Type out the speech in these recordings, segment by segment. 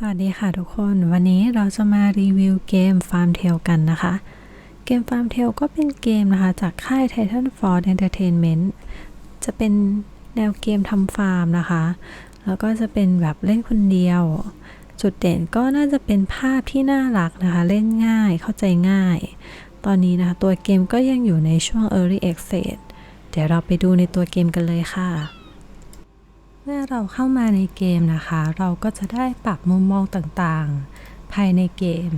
สวัสดีค่ะทุกคน วันนี้เราจะมารีวิวเกม Farm t a l กันนะคะ เกม Farm t a l ก็เป็นเกมนะคะ จากค่าย Titanfall Entertainment จะเป็นแนวเกมทำฟาร์มนะคะ แล้วก็จะเป็นแบบเล่นคนเดียว จุดเด่นก็น่าจะเป็นภาพที่น่ารักนะคะ เล่นง่ายเข้าใจง่าย ตอนนี้นะคะ ตัวเกมก็ยังอยู่ในช่วง Early Access เดี๋ยวเราไปดูในตัวเกมกันเลยค่ะ มื่อเราเข้ามาในเกมนะคะ เราก็จะได้ปรับมุมมองต่างๆ ภายในเกม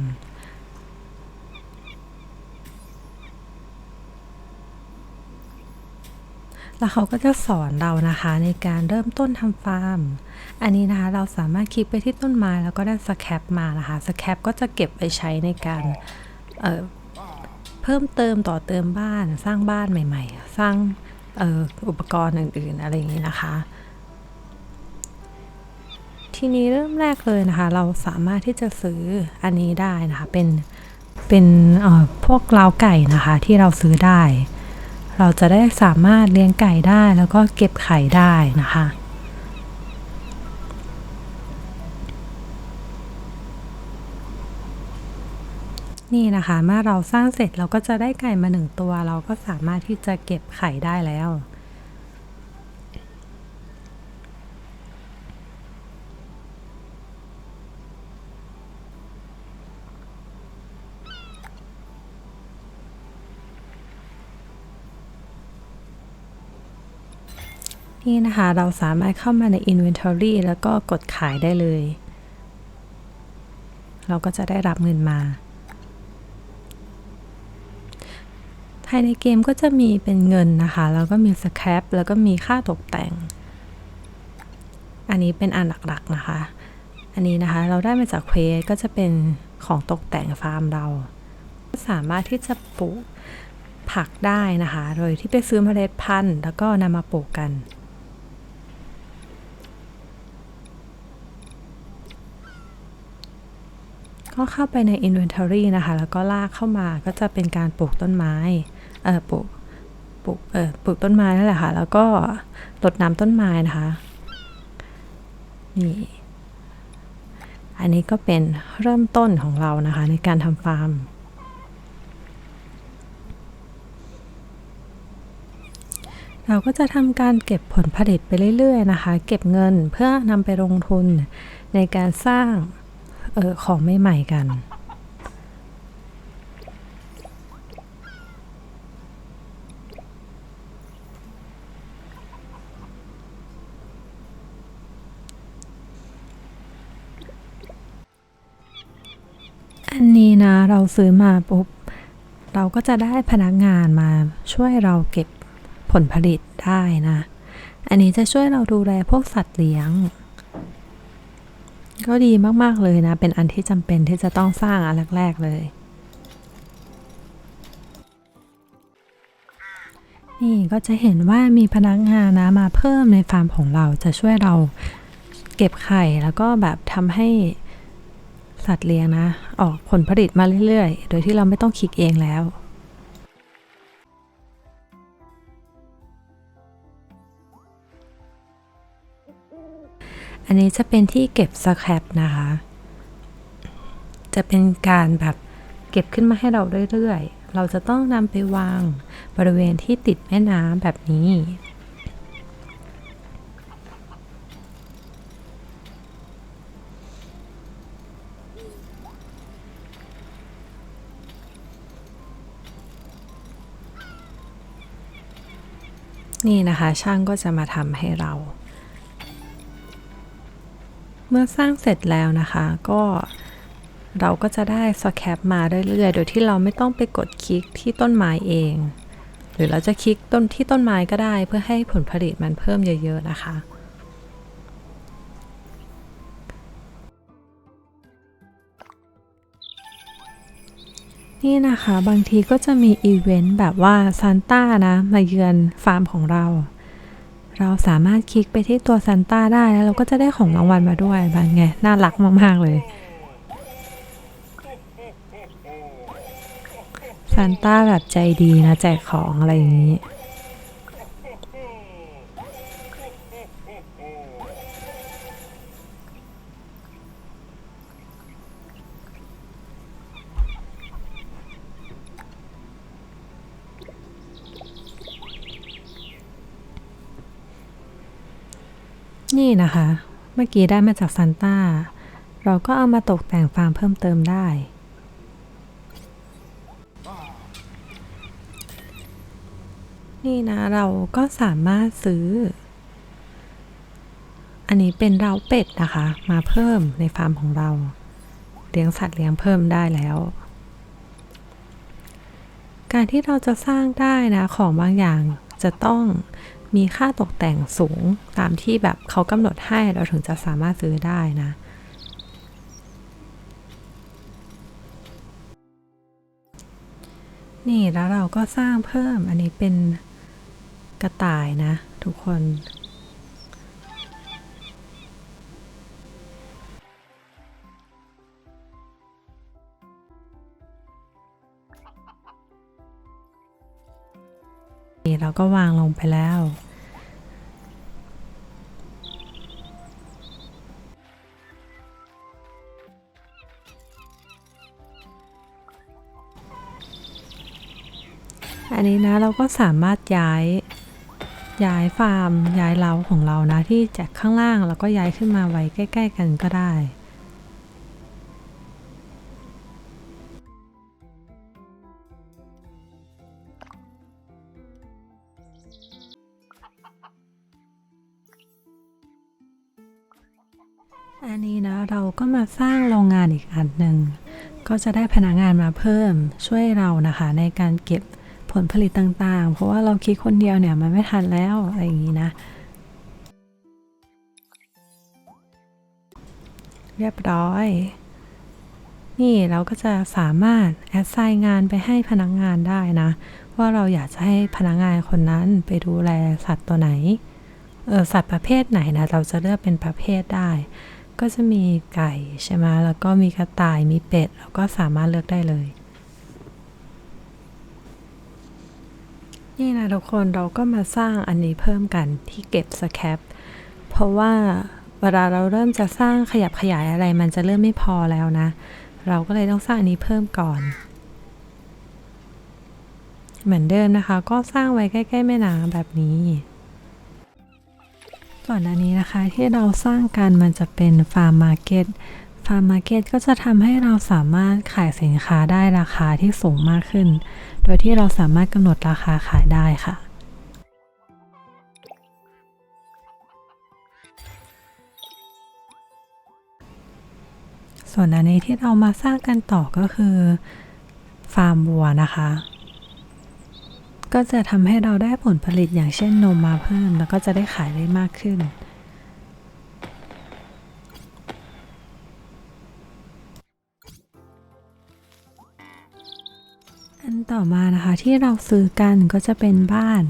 แล้วเขาก็จะสอนเรานะคะในการเริ่มต้นทำฟาร์ม อันนี้นะคะเราสามารถคลิกไปที่ต้นไม้แล้วก็ได้สแคปมานะคะ สแคปก็จะเก็บไปใช้ในการเเพิ่มเติมต่อเติมบ้านสร้างบ้านใหม่ ๆ สร้างอออุปกรณ์อื่นๆอะไรอย่างนี้นะคะ ทีนี้เริ่มแรกเลยนะคะ เราสามารถที่จะซื้ออันนี้ได้นะคะ เป็นเป็นพวกเล้าไก่นะคะที่เราซื้อได้ เราจะได้สามารถเลี้ยงไก่ได้แล้วก็เก็บไข่ได้นะคะนี่นะคะ เมื่อเราสร้างเสร็จเราก็จะได้ไก่มาหนึ่งตัว เราก็สามารถที่จะเก็บไข่ได้แล้ว นี่นะคะ เราสามารถเข้ามาใน Inventory แล้วก็กดขายได้เลย เราก็จะได้รับเงินมาภายในเกมก็จะมีเป็นเงินนะคะ แล้วก็มีสแครปแล้วก็มีค่าตกแต่ง อันนี้เป็นอันหลักๆนะคะ อันนี้นะคะเราได้มาจากเควสก็จะเป็นของตกแต่งฟาร์มเรา สามารถที่จะปลูกผักได้นะคะ โดยที่ไปซื้อเมล็ดพันธุ์ แล้วก็นำมาปลูกกัน ก็เข้าไปใน Inventory นะคะ แล้วก็ลากเข้ามาก็จะเป็นการปลูกต้นไม้ เออปลูกปลูกเออปลูกต้นไม้นั่นแหละค่ะ แล้วก็รดน้ำต้นไม้นะคะ นี่ อันนี้ก็เป็นเริ่มต้นของเรานะคะ ในการทำฟาร์ม เราก็จะทำการเก็บผลผลิตไปเรื่อยๆนะคะ เก็บเงินเพื่อนำไปลงทุนในการสร้าง เออของใหม่ๆกัน อันนี้นะเราซื้อมาปุ๊บ เราก็จะได้พนักงานมาช่วยเราเก็บผลผลิตได้นะ อันนี้จะช่วยเราดูแลพวกสัตว์เลี้ยง ก็ดีมาก ๆ เลยนะ เป็นอันที่จำเป็นที่จะต้องสร้างอันแรก ๆ เลย นี่ก็จะเห็นว่ามีพนักงานนะมาเพิ่มในฟาร์มของเราจะช่วยเราเก็บไข่แล้วก็แบบทำให้สัตว์เลี้ยงนะ ออกผลผลิตมาเรื่อย ๆ โดยที่เราไม่ต้องคลิกเองแล้ว อันนี้จะเป็นที่เก็บสแครปนะคะ จะเป็นการแบบเก็บขึ้นมาให้เราเรื่อยๆ เราจะต้องนำไปวางบริเวณที่ติดแม่น้ำแบบนี้นี่นะคะช่างก็จะมาทำให้เรา เมื่อสร้างเสร็จแล้วนะคะก็เราก็จะได้สแคปมาเรื่อยๆ โดยที่เราไม่ต้องไปกดคลิกที่ต้นไม้เอง หรือเราจะคลิกต้นที่ต้นไม้ก็ได้เพื่อให้ผลผลิตมันเพิ่มเยอะๆนะคะนี่นะคะบางทีก็จะมีอีเวนต์แบบว่าซานต้านะ มาเยือนฟาร์มของเรา เราสามารถคลิกไปที่ตัวซันต้าได้แล้วเราก็จะได้ของรางวัลมาด้วยบางไงน่ารักมาก ๆ เลยซันต้าแบบใจดีนะแจกของอะไรอย่างนี้ นี่นะคะ เมื่อกี้ได้มาจากซันต้า เราก็เอามาตกแต่งฟาร์มเพิ่มเติมได้ นี่นะเราก็สามารถซื้อ อันนี้เป็นเราเป็ดนะคะ มาเพิ่มในฟาร์มของเรา เลี้ยงสัตว์เลี้ยงเพิ่มได้แล้ว การที่เราจะสร้างได้นะของบางอย่างจะต้อง มีค่าตกแต่งสูงตามที่แบบเขากำหนดให้เราถึงจะสามารถซื้อได้นะนี่แล้วเราก็สร้างเพิ่มอันนี้เป็นกระต่ายนะ ทุกคน เราก็วางลงไปแล้ว อันนี้นะเราก็สามารถย้ายย้ายฟาร์ม ย้ายเล้าของเรานะที่จากข้างล่างแล้วก็ย้ายขึ้นมาไว้ใกล้ ๆ กันก็ได้ อันนี้นะเราก็มาสร้างโรงงานอีกอันหนึ่งก็จะได้พนักงานมาเพิ่มช่วยเรานะคะ ในการเก็บผลผลิตต่างๆ เพราะว่าเราคิดคนเดียวเนี่ยมันไม่ทันแล้วอะไรอย่างนี้นะ เรียบร้อย นี่เราก็จะสามารถแอดไซน์งานไปให้พนักงานได้นะ ว่าเราอยากจะให้พนักงานคนนั้นไปดูแลสัตว์ตัวไหนเออสัตว์ประเภทไหนนะเราจะเลือกเป็นประเภทได้ ก็จะมีไก่ใช่ไหมแล้วก็มีกระต่ายมีเป็ดเราก็สามารถเลือกได้เลย นี่นะทุกคนเราก็มาสร้างอันนี้เพิ่มกันที่เก็บสแคปเพราะว่าเวลาเราเริ่มจะสร้างขยับขยายอะไรมันจะเริ่มไม่พอแล้วนะ เราก็เลยต้องสร้างอันนี้เพิ่มก่อน เหมือนเดิมนะคะ ก็สร้างไว้ใกล้ ๆ แม่น้ำแบบนี้ ก่อนอันนี้นะคะที่เราสร้างกันมันจะเป็นฟาร์มมาร์เก็ตฟาร์มมาร์เก็ตก็จะทำให้เราสามารถขายสินค้าได้ราคาที่สูงมากขึ้น โดยที่เราสามารถกำหนดราคาขายได้ค่ะส่วนอันนี้ที่เรามาสร้างกันต่อก็คือ ฟาร์มวัวนะคะ ก็จะทำให้เราได้ผลผลิตอย่างเช่นนมมาเพิ่ม แล้วก็จะได้ขายได้มากขึ้น อันต่อมานะคะที่เราซื้อกันก็จะเป็นบ้าน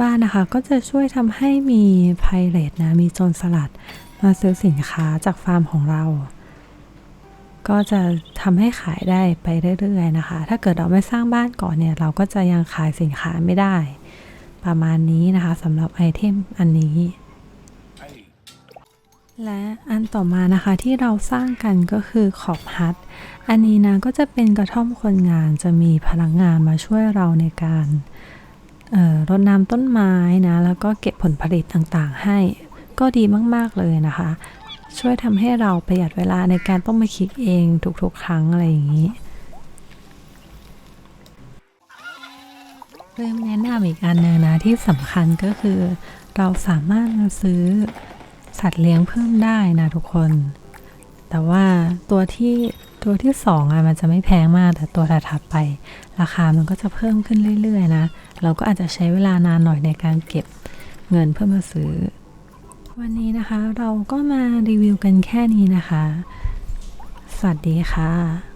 บ้านนะคะก็จะช่วยทำให้มีไพเรตนะมีโจรสลัด มาซื้อสินค้าจากฟาร์มของเรา ก็จะทำให้ขายได้ไปเรื่อยๆนะคะ ถ้าเกิดเราไม่สร้างบ้านก่อนเนี่ย เราก็จะยังขายสินค้าไม่ได้ ประมาณนี้นะคะสำหรับไอเทมอันนี้ และอันต่อมานะคะที่เราสร้างกันก็คือขอบฮัทอันนี้นะก็จะเป็นกระท่อมคนงานจะมีพนักงานมาช่วยเราในการรดน้ำต้นไม้นะ แล้วก็เก็บผลผลิตต่างๆให้ก็ดีมาก ๆ เลยนะคะ ช่วยทำให้เราประหยัดเวลาในการต้องมาคิดเองทุกๆ ครั้งอะไรอย่างนี้เริ่มแนะนำอีกอันหนึ่งนะที่สำคัญก็คือ เราสามารถซื้อสัตว์เลี้ยงเพิ่มได้นะทุกคน แต่ว่าตัวที่ตัวที่สองอะมันจะไม่แพงมากแต่ตัวถัดๆไป ราคามันก็จะเพิ่มขึ้นเรื่อยๆนะ เราก็อาจจะใช้เวลานานหน่อยในการเก็บเงินเพื่อมาซื้อ วันนี้นะคะเราก็มารีวิวกันแค่นี้นะคะ สวัสดีค่ะ